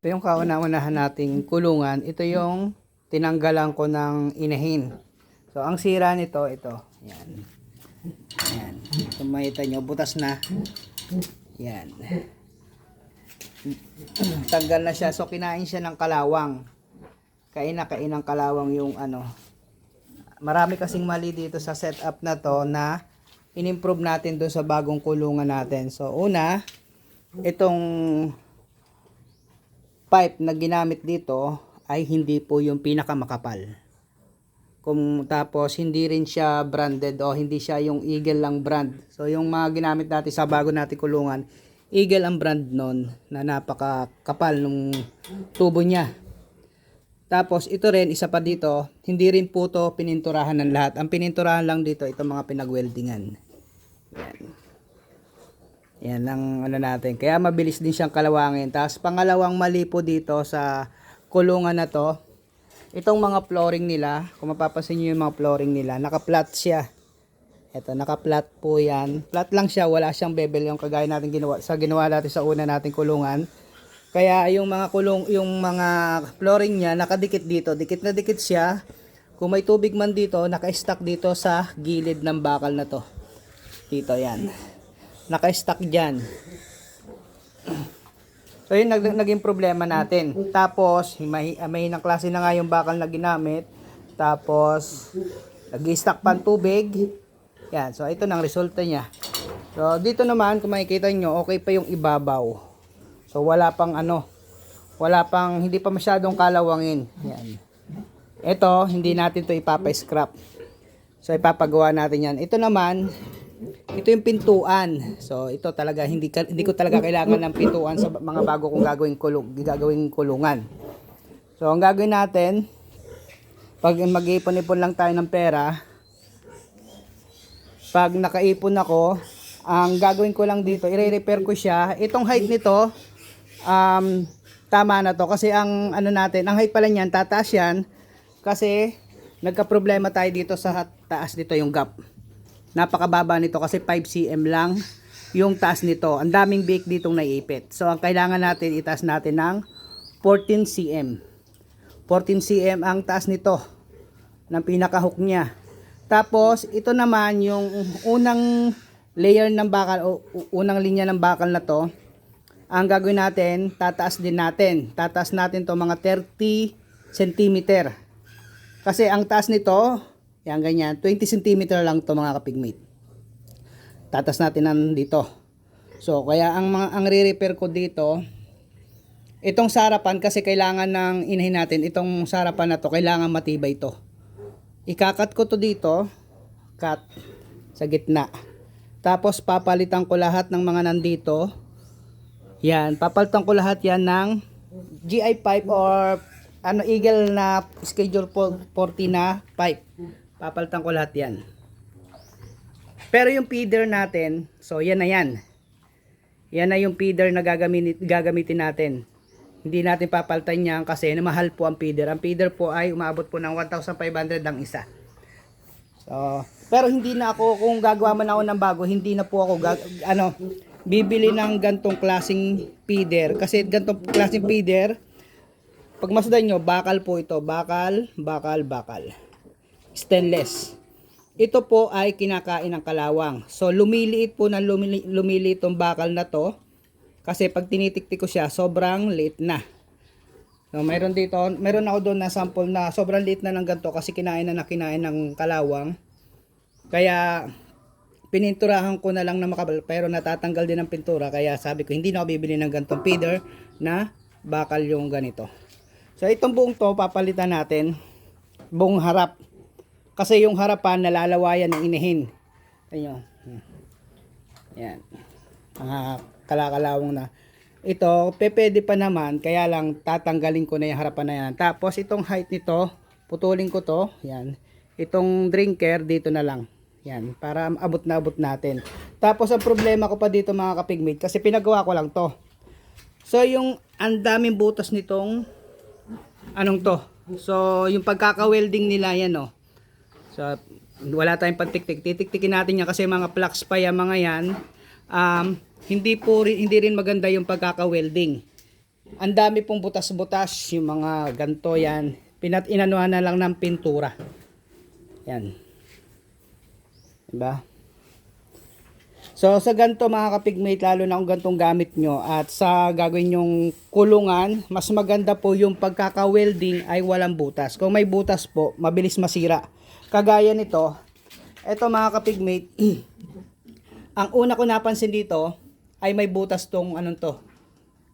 Ito yung kauna-unahan nating kulungan. Ito yung tinanggalan ko ng inahin. So, ang sira nito, ito. Yan. Yan. Kung makita nyo, butas na. Yan. Tanggal na siya. So, kinain siya ng kalawang. Kain na kain ng kalawang yung ano. Marami kasing mali dito sa setup na to na in-improve natin doon sa bagong kulungan natin. So, una, itong pipe na ginamit dito ay hindi po yung pinakamakapal. Kung tapos hindi rin siya branded o hindi siya yung Eagle lang brand. So yung mga ginamit natin sa bago natin kulungan, Eagle ang brand nun na napakakapal nung tubo niya. Tapos ito rin isa pa dito, hindi rin po to pininturahan ng lahat. Ang pininturahan lang dito itong mga pinagweldingan. Yan. Yan ang ano natin. Kaya mabilis din siyang kalawangin. Tapos pangalawang mali po dito sa kulungan na to. Itong mga flooring nila, kung mapapansin niyo yung mga flooring nila, naka-flat siya. Ito, naka-flat po yan. Flat lang siya, wala siyang bevel yung kagaya natin ginawa, sa ginawa natin sa una nating kulungan. Kaya yung mga kulong, yung mga flooring niya, nakadikit dito. Dikit na dikit siya. Kung may tubig man dito, naka-stack dito sa gilid ng bakal na to. Dito, yan naka-stack dyan. So yun nag naging problema natin. Tapos may may ng klase na nga yung bakal na ginamit. Tapos nag-stack pa tubig. Yan, so ito nang resulta niya. So dito naman kung makikita nyo, okay pa yung ibabaw. So wala pang ano, wala pang hindi pa masyadong kalawangin. Yan. Ito, hindi natin to ipapa-scrap. So ipapagawa natin yan. Ito naman, ito yung pintuan. So ito talaga hindi hindi ko talaga kailangan ng pintuan sa mga bago kong gagawing kulung, gagawing kulungan. So ang gagawin natin pag mag-ipon-ipon lang tayo ng pera, pag nakaipon ako, ang gagawin ko lang dito, i-repair ko siya. Itong height nito, um, tama na to. Kasi ang ano natin, ang height pala niyan, tataas yan. Kasi nagka-problema tayo dito sa taas dito yung gap napakababa nito kasi 5 cm lang yung taas nito. Ang daming bake ditong naiipit. So, ang kailangan natin, itaas natin ng 14 cm. 14 cm ang taas nito ng pinaka-hook niya. Tapos, ito naman yung unang layer ng bakal o unang linya ng bakal na to. Ang gagawin natin, tataas din natin. Tataas natin to mga 30 cm. Kasi ang taas nito, yan ganyan, 20 cm lang to mga kapigmate. Tatas natin nan dito. So, kaya ang mga ang re-repair ko dito, itong sarapan kasi kailangan ng inahin natin, itong sarapan na to, kailangan matibay to. Ikakat ko to dito, cut sa gitna. Tapos papalitan ko lahat ng mga nandito. Yan, papalitan ko lahat yan ng GI pipe or ano eagle na schedule po 40 na pipe. Papalitan ko lahat yan. Pero yung feeder natin, so yan na yan. Yan na yung feeder na gagamitin, gagamitin natin. Hindi natin papalitan yan kasi mahal po ang feeder. Ang feeder po ay umabot po ng 1,500 ang isa. So, pero hindi na ako, kung gagawa man ako ng bago, hindi na po ako, ano, bibili ng gantong klaseng feeder. Kasi gantong klaseng feeder, pag masdan nyo, bakal po ito. Bakal, bakal, bakal stainless. Ito po ay kinakain ng kalawang. So lumiliit po ng lumili, lumiliit tong bakal na to. Kasi pag tinitiktik ko siya, sobrang liit na. So mayroon dito, mayroon ako doon na sample na sobrang liit na ng ganito kasi kinain na na kinain ng kalawang. Kaya pininturahan ko na lang na makabal pero natatanggal din ang pintura kaya sabi ko hindi na ako bibili ng ganitong feeder na bakal yung ganito. So itong buong to papalitan natin buong harap kasi yung harapan nalalawayan ng inahin. Ayun. Yan. Mga kalakalawang na. Ito, pepede pa naman, kaya lang tatanggalin ko na yung harapan na yan. Tapos itong height nito, putulin ko to. Yan. Itong drinker, dito na lang. Yan, para abot na abot natin. Tapos ang problema ko pa dito mga kapigmate, kasi pinagawa ko lang to. So yung ang daming butas nitong anong to. So yung pagkaka-welding nila yan oh. So, wala tayong pantiktik. Titiktikin natin yan kasi mga flux pa yan, mga yan. Um, hindi po hindi rin maganda yung pagkaka-welding. ang dami pong butas-butas, yung mga ganto yan. Pinat inanuhan na lang ng pintura. Yan. Diba? So sa ganto mga kapigmate, lalo na kung gantong gamit nyo at sa gagawin yung kulungan, mas maganda po yung pagkaka-welding ay walang butas. Kung may butas po, mabilis masira. Kagaya nito, eto mga kapigmate, ang una ko napansin dito ay may butas tong anong to.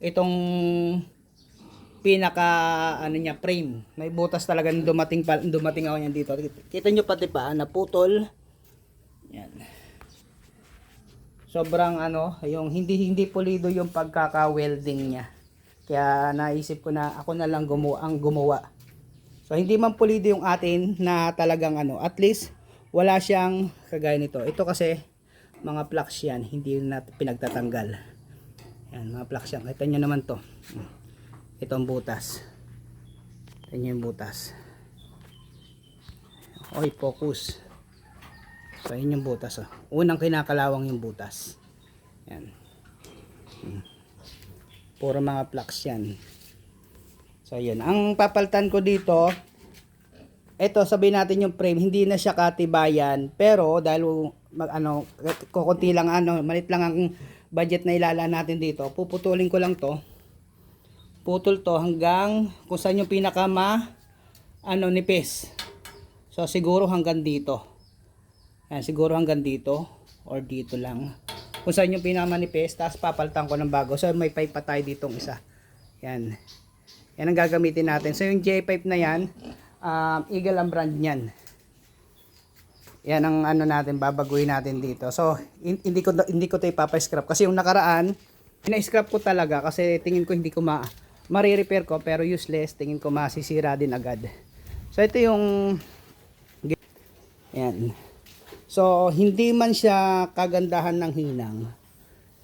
Itong pinaka ano niya frame. May butas talaga dumating pa dumating ako niyan dito. Kita nyo pati pa naputol. Yan. Sobrang ano, yung hindi hindi pulido yung pagkaka-welding niya. Kaya naisip ko na ako na lang gumawa ang gumawa. So hindi man pulido yung atin na talagang ano, at least wala siyang kagaya nito. Ito kasi mga plugs yan, hindi na pinagtatanggal. Yan, mga plugs yan. Kita nyo naman to. Ito ang butas. Ito yung butas. Oy, focus. So, yun yung butas. Oh. Unang kinakalawang yung butas. Yan. Hmm. Puro mga plugs yan. So, yun. Ang papaltan ko dito, ito sabihin natin yung frame, hindi na siya katibayan. Pero, dahil mag, ano, kukunti lang, ano, malit lang ang budget na ilala natin dito, puputulin ko lang to. Putol to hanggang kung saan yung pinaka ma, ano, nipis. So, siguro hanggang dito. Yan, siguro hanggang dito or dito lang. Kung saan yung pinamanipis, tapos papalitan ko ng bago. So may pipe pa tayo ditong isa. Yan. Yan ang gagamitin natin. So yung J-pipe na yan, um, Eagle ang brand niyan. Yan ang ano natin, babaguhin natin dito. So hin- hindi ko hindi ko 'to ipapa-scrap kasi yung nakaraan, ina-scrap ko talaga kasi tingin ko hindi ko ma mare-repair ko pero useless, tingin ko masisira din agad. So ito yung yan. So, hindi man siya kagandahan ng hinang.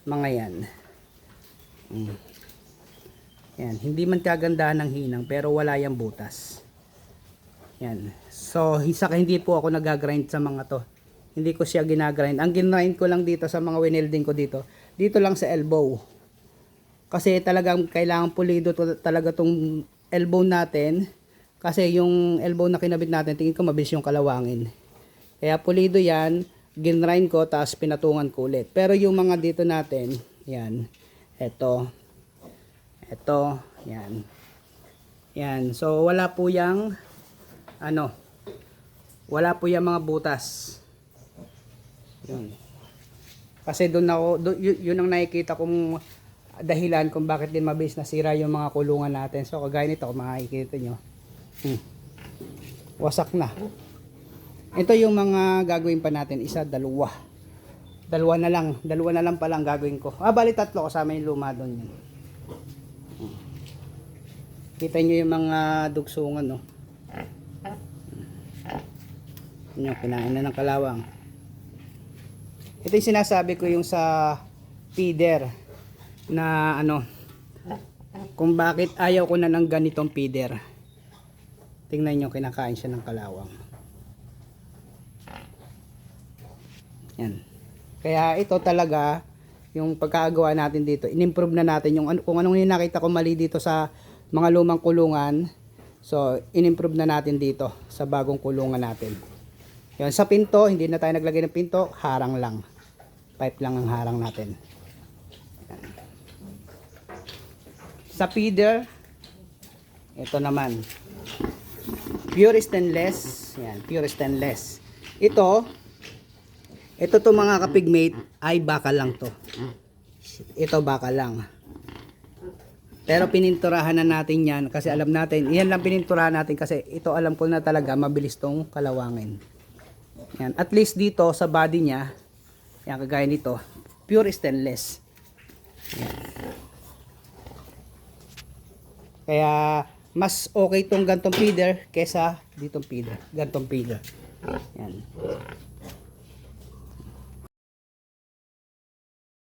Mga yan. Mm. Yan. Hindi man kagandahan ng hinang, pero wala yung butas. Yan. So, saka hindi po ako nagagrind sa mga to. Hindi ko siya ginagrind. Ang ginrind ko lang dito sa mga winelding ko dito, dito lang sa elbow. Kasi talagang kailangan pulido talaga tong elbow natin. Kasi yung elbow na kinabit natin, tingin ko mabilis yung kalawangin. Kaya pulido yan, ginrind ko, tapos pinatungan ko ulit. Pero yung mga dito natin, yan, eto, eto, yan. Yan, so wala po yung, ano, wala po yung mga butas. Yun. Kasi doon ako, doon, yun, ang nakikita kong dahilan kung bakit din mabilis nasira yung mga kulungan natin. So kagaya nito, makikita nyo, hmm, wasak na. Ito yung mga gagawin pa natin. Isa, dalawa. Dalawa na lang. Dalawa na lang pala ang gagawin ko. Ah, bali tatlo kasama yung luma doon yun. Kita nyo yung mga dugsungan, no? Yun kinain na ng kalawang. Ito yung sinasabi ko yung sa feeder na ano kung bakit ayaw ko na ng ganitong feeder. Tingnan nyo, kinakain siya ng kalawang. Yan. Kaya ito talaga yung pagkagawa natin dito, inimprove na natin yung kung anong yung nakita ko mali dito sa mga lumang kulungan. So, inimprove na natin dito sa bagong kulungan natin. Yan, sa pinto, hindi na tayo naglagay ng pinto, harang lang. Pipe lang ang harang natin. Sa feeder, ito naman. Pure stainless. Yan, pure stainless. Ito, ito to mga kapigmate ay bakal lang to. Ito bakal lang. Pero pininturahan na natin yan kasi alam natin, yan lang pininturahan natin kasi ito alam ko na talaga mabilis tong kalawangin. Yan. At least dito sa body niya, yan kagaya nito, pure stainless. Kaya mas okay tong gantong feeder kesa ditong feeder, gantong feeder. Yan.